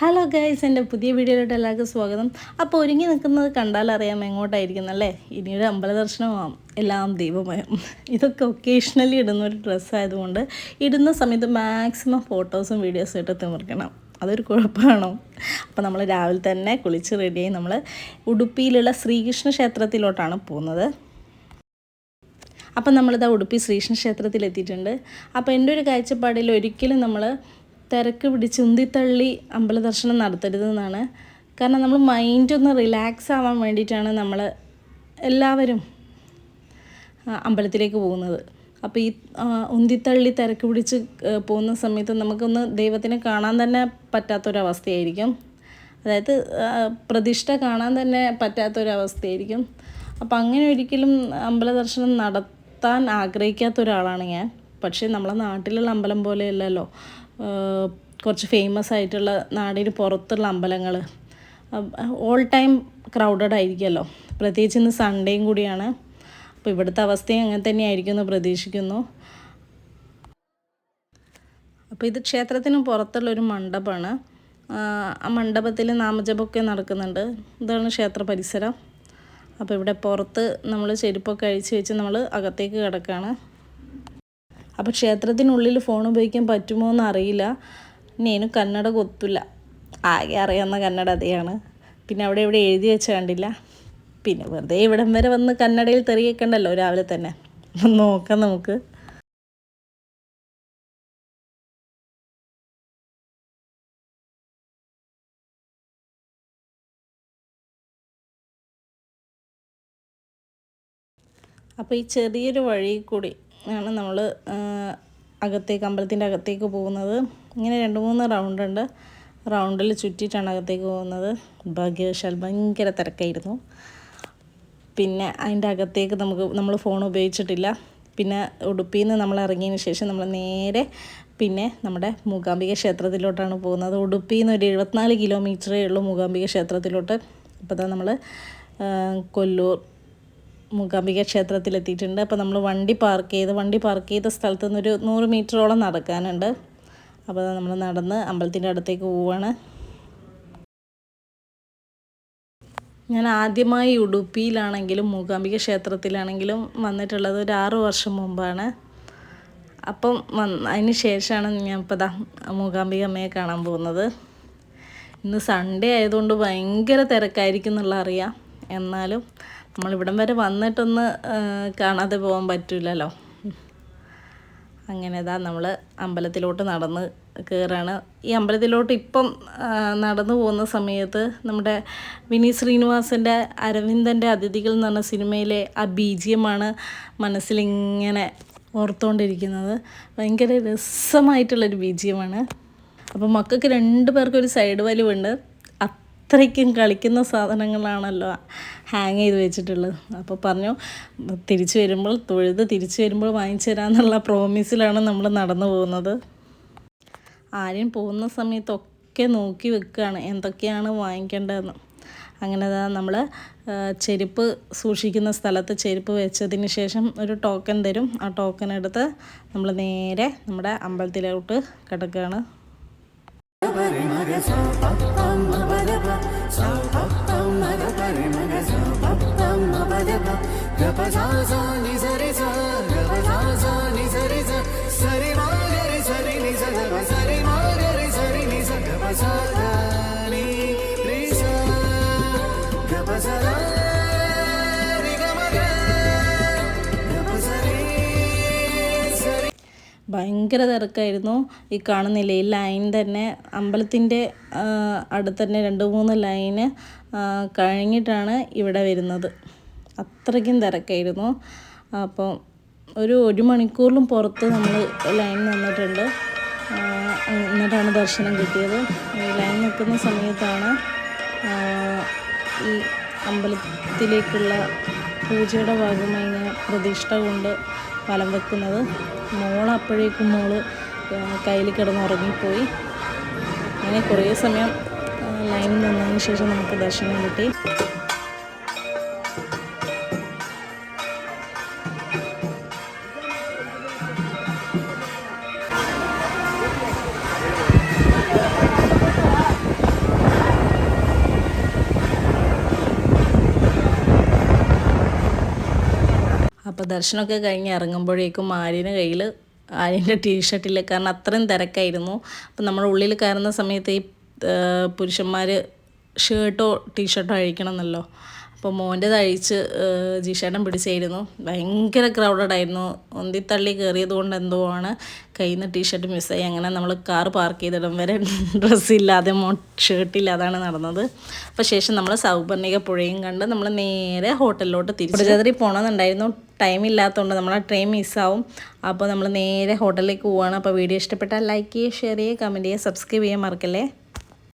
Hello guys എന്റെ പുതിയ വീഡിയോയിലോട്ട് എല്ലാവർക്കും സ്വാഗതം. അപ്പോൾ ഒരുങ്ങി നിൽക്കുന്നത് കണ്ടാൽ അറിയാം എങ്ങോട്ടായിരിക്കുന്നല്ലേ ഇനിയൊരു അമ്പല ദർശനമാകും എല്ലാം ദൈവമയം. ഇതൊക്കെ ഒക്കേഷണലി ഇടുന്ന ഒരു ഡ്രസ്സായതുകൊണ്ട് ഇടുന്ന സമയത്ത് മാക്സിമം ഫോട്ടോസും വീഡിയോസും ഇട്ട് തിമിർക്കണം. അതൊരു കുഴപ്പമാണോ? അപ്പോൾ നമ്മൾ രാവിലെ തന്നെ കുളിച്ച് റെഡിയായി നമ്മൾ ഉടുപ്പിയിലുള്ള ശ്രീകൃഷ്ണ ക്ഷേത്രത്തിലോട്ടാണ് പോകുന്നത്. അപ്പം നമ്മളിതാ ഉടുപ്പി ശ്രീകൃഷ്ണ ക്ഷേത്രത്തിൽ എത്തിയിട്ടുണ്ട് അപ്പോൾ എന്റെ ഒരു കാഴ്ചപ്പാടിൽ ഒരിക്കലും നമ്മൾ തിരക്ക് പിടിച്ച് ഉന്തിത്തള്ളി അമ്പല ദർശനം നടത്തരുതെന്നാണ്. കാരണം നമ്മൾ മൈൻഡ് ഒന്ന് റിലാക്സ് ആവാൻ വേണ്ടിയിട്ടാണ് നമ്മൾ എല്ലാവരും അമ്പലത്തിലേക്ക് പോകുന്നത്. അപ്പോൾ ഈ ഉന്തിത്തള്ളി തിരക്ക് പിടിച്ച് പോകുന്ന സമയത്ത് നമുക്കൊന്ന് ദൈവത്തിനെ കാണാൻ തന്നെ പറ്റാത്തൊരവസ്ഥയായിരിക്കും. അതായത് പ്രതിഷ്ഠ കാണാൻ തന്നെ പറ്റാത്തൊരവസ്ഥയായിരിക്കും. അപ്പം അങ്ങനെ ഒരിക്കലും അമ്പല ദർശനം നടത്താൻ ആഗ്രഹിക്കാത്ത ഒരാളാണ് ഞാൻ. പക്ഷേ നമ്മളെ നാട്ടിലുള്ള അമ്പലം പോലെയല്ലല്ലോ. കുറച്ച് ഫേമസ് ആയിട്ടുള്ള നാടിന് പുറത്തുള്ള അമ്പലങ്ങൾ ഓൾ ടൈം ക്രൗഡഡ് ആയിരിക്കുമല്ലോ. പ്രത്യേകിച്ച് ഇന്ന് സൺഡേയും കൂടിയാണ്. അപ്പോൾ ഇവിടുത്തെ അവസ്ഥയും അങ്ങനെ തന്നെയായിരിക്കും എന്ന് പ്രതീക്ഷിക്കുന്നു. അപ്പോൾ ഇത് ക്ഷേത്രത്തിന് പുറത്തുള്ള ഒരു മണ്ഡപമാണ്. ആ, മണ്ഡപത്തിൽ നാമജപമൊക്കെ നടക്കുന്നുണ്ട്. ഇതാണ് ക്ഷേത്ര പരിസരം. അപ്പോൾ ഇവിടെ പുറത്ത് നമ്മൾ ചെരുപ്പൊക്കെ അഴിച്ച് വെച്ച് നമ്മൾ അകത്തേക്ക് കിടക്കുകയാണ് അപ്പോൾ ക്ഷേത്രത്തിനുള്ളിൽ ഫോൺ ഉപയോഗിക്കാൻ പറ്റുമോ എന്ന് അറിയില്ല నేను കന്നഡ കൊത്തില്ല ആകെ അറിയാവുന്ന കന്നഡ അതെയാണ്. പിന്നെ അവിടെ ഇവിടെ എഴുതി വെച്ച കണ്ടില്ല. പിന്നെ വെറുതെ ഇവിടം വരെ വന്ന് കന്നഡയിൽ തെറിയേക്കണ്ടല്ലോ രാവിലെ തന്നെ. നോക്കാം നമുക്ക്. അപ്പോൾ ഈ ചെറിയൊരു വഴി കൂടി ആണ് നമ്മൾ അകത്തേക്ക് അമ്പലത്തിന്റെ അകത്തേക്ക് പോകുന്നത്. ഇങ്ങനെ രണ്ട് മൂന്ന് റൗണ്ട് ഉണ്ട്. റൗണ്ടിൽ ചുറ്റിയിട്ടാണ് അകത്തേക്ക് പോകുന്നത്. ഭാഗ്യവശാൽ ഭയങ്കര തിരക്കായിരുന്നു. പിന്നെ അതിന്റെ അകത്തേക്ക് നമുക്ക് നമ്മൾ ഫോൺ ഉപയോഗിച്ചിട്ടില്ല. പിന്നെ ഉടുപ്പിയിൽ നിന്ന് നമ്മൾ ഇറങ്ങിയതിന് ശേഷം നമ്മൾ നേരെ പിന്നെ നമ്മുടെ മൂകാംബിക ക്ഷേത്രത്തിലോട്ടാണ് പോകുന്നത്. ഉടുപ്പിയിൽ നിന്ന് ഒരു എഴുപത്തിനാല് കിലോമീറ്ററേ ഉള്ളൂ മൂകാംബിക ക്ഷേത്രത്തിലോട്ട്. അപ്പോൾ നമ്മൾ കൊല്ലൂർ മൂകാംബിക ക്ഷേത്രത്തിലെത്തിയിട്ടുണ്ട്. അപ്പോൾ നമ്മൾ വണ്ടി പാർക്ക് ചെയ്ത് വണ്ടി പാർക്ക് ചെയ്ത സ്ഥലത്ത് നിന്നൊരു നൂറ് മീറ്ററോളം നടക്കാനുണ്ട്. അപ്പോൾ നമ്മൾ നടന്ന് അമ്പലത്തിന്റെ അടുത്തേക്ക് പോവുകയാണ് ഞാൻ ആദ്യമായി ഉടുപ്പിയിലാണെങ്കിലും മൂകാംബിക ക്ഷേത്രത്തിലാണെങ്കിലും വന്നിട്ടുള്ളത് ഒരു ആറ് വർഷം മുമ്പാണ്. അപ്പം അതിന് ശേഷമാണ് ഞാൻ ഇപ്പോൾ ദാ മൂകാംബിക അമ്മയെ കാണാൻ പോകുന്നത്. ഇന്ന് സൺഡേ ആയതുകൊണ്ട് ഭയങ്കര തിരക്കായിരിക്കും എന്നുള്ള അറിയാം. എന്നാലും നമ്മളിവിടം വരെ വന്നിട്ടൊന്ന് കാണാതെ പോകാൻ പറ്റില്ലല്ലോ അങ്ങനെ ഇതാ നമ്മൾ അമ്പലത്തിലോട്ട് നടന്ന് കയറാണ് ഈ അമ്പലത്തിലോട്ട് ഇപ്പം നടന്നു പോകുന്ന സമയത്ത് നമ്മുടെ വിനീത് ശ്രീനിവാസന്റെ അരവിന്ദന്റെ അതിഥികൾ എന്ന് പറഞ്ഞ സിനിമയിലെ ആ ബീജിയമാണ് മനസ്സിലിങ്ങനെ ഓർത്തുകൊണ്ടിരിക്കുന്നത് ഭയങ്കര രസമായിട്ടുള്ളൊരു ബീജിയമാണ്. അപ്പോൾ മക്കൾക്ക് രണ്ട് പേർക്കും ഒരു സൈഡ് വലിവുണ്ട്. അത്രയ്ക്കും കളിക്കുന്ന സാധനങ്ങളാണല്ലോ ഹാങ് ചെയ്ത് വെച്ചിട്ടുള്ളത്. അപ്പോൾ പറഞ്ഞു തിരിച്ചു വരുമ്പോൾ തൊഴുത് തിരിച്ചു വരുമ്പോൾ വാങ്ങിച്ചു തരാമെന്നുള്ള പ്രോമിസിലാണ് നമ്മൾ നടന്നു പോകുന്നത്. ആരെയും പോകുന്ന സമയത്തൊക്കെ നോക്കി വെക്കുകയാണ് എന്തൊക്കെയാണ് വാങ്ങിക്കേണ്ടതെന്ന്. അങ്ങനെ നമ്മൾ ചെരുപ്പ് സൂക്ഷിക്കുന്ന സ്ഥലത്ത് ചെരുപ്പ് വെച്ചതിന് ശേഷം ഒരു ടോക്കൺ തരും. ആ ടോക്കൺ എടുത്ത് നമ്മൾ നേരെ നമ്മുടെ അമ്പലത്തിലോട്ട് കിടക്കുകയാണ് గపజాజా నిజ ഭയങ്കര തിരക്കായിരുന്നു. ഈ കാണുന്നില്ലേ ഈ ലൈൻ തന്നെ അമ്പലത്തിന്റെ അടുത്ത് തന്നെ രണ്ട് മൂന്ന് ലൈന് കഴിഞ്ഞിട്ടാണ് ഇവിടെ വരുന്നത്. അത്രയ്ക്കും തിരക്കായിരുന്നു. അപ്പം ഒരു ഒരു മണിക്കൂറിലും പുറത്ത് നമ്മൾ ലൈൻ നിന്നിട്ടുണ്ട്. എന്നിട്ടാണ് ദർശനം കിട്ടിയത്. ഈ ലൈൻ നിൽക്കുന്ന സമയത്താണ് ഈ അമ്പലത്തിലേക്കുള്ള പൂജയുടെ ഭാഗമായി ഇങ്ങനെ പ്രതിഷ്ഠ കൊണ്ട് വലം വെക്കുന്നത്. മോൾ അപ്പോഴേക്കും മോൾ കയ്യിൽ കിടന്ന് ഉറങ്ങിപ്പോയി അങ്ങനെ കുറേ സമയം ലൈൻ നിന്നതിന് ശേഷം നമുക്ക് ദർശനം കിട്ടി. അപ്പോൾ ദർശനമൊക്കെ കഴിഞ്ഞ് ഇറങ്ങുമ്പോഴേക്കും ആര്യന് കയ്യിൽ ആര്യന്റെ ടീഷർട്ടില്ല കാരണം അത്രയും തിരക്കായിരുന്നു. അപ്പം നമ്മൾ ഉള്ളിൽ കയറുന്ന സമയത്ത് ഈ പുരുഷന്മാർ ഷർട്ടോ ടീഷർട്ടോ അഴിക്കണം എന്നല്ലോ അപ്പോൾ മോന്റെ തഴിച്ച് ജിഷേട്ടൻ പിടിച്ചായിരുന്നു. ഭയങ്കര ക്രൗഡഡ് ആയിരുന്നു. ഒന്തിത്തള്ളി കയറിയത് കൊണ്ട് എന്തോ ആണ് കയ്യിൽ നിന്ന് ടീഷർട്ട് മിസ്സായി അങ്ങനെ നമ്മൾ കാർ പാർക്ക് ചെയ്തിടം വരെ ഡ്രസ്സില്ലാതെ മോ ഷർട്ട് അതാണ് നടന്നത്. അപ്പോൾ ശേഷം നമ്മൾ സൗപർണിക പുഴയും കണ്ട് നമ്മൾ നേരെ ഹോട്ടലിലോട്ട് തിരിച്ചു. പടുചാതിരി പോകണമെന്നുണ്ടായിരുന്നു ടൈം ഇല്ലാത്തതുകൊണ്ട് നമ്മളെ ട്രെയിൻ മിസ്സാവും അപ്പോൾ നമ്മൾ നേരെ ഹോട്ടലിലേക്ക് പോവുകയാണ് അപ്പോൾ വീഡിയോ ഇഷ്ടപ്പെട്ടാൽ ലൈക്ക് ചെയ്യുക ഷെയർ ചെയ്യുക കമന്റ് ചെയ്യുക സബ്സ്ക്രൈബ് ചെയ്യാൻ മറക്കല്ലേ?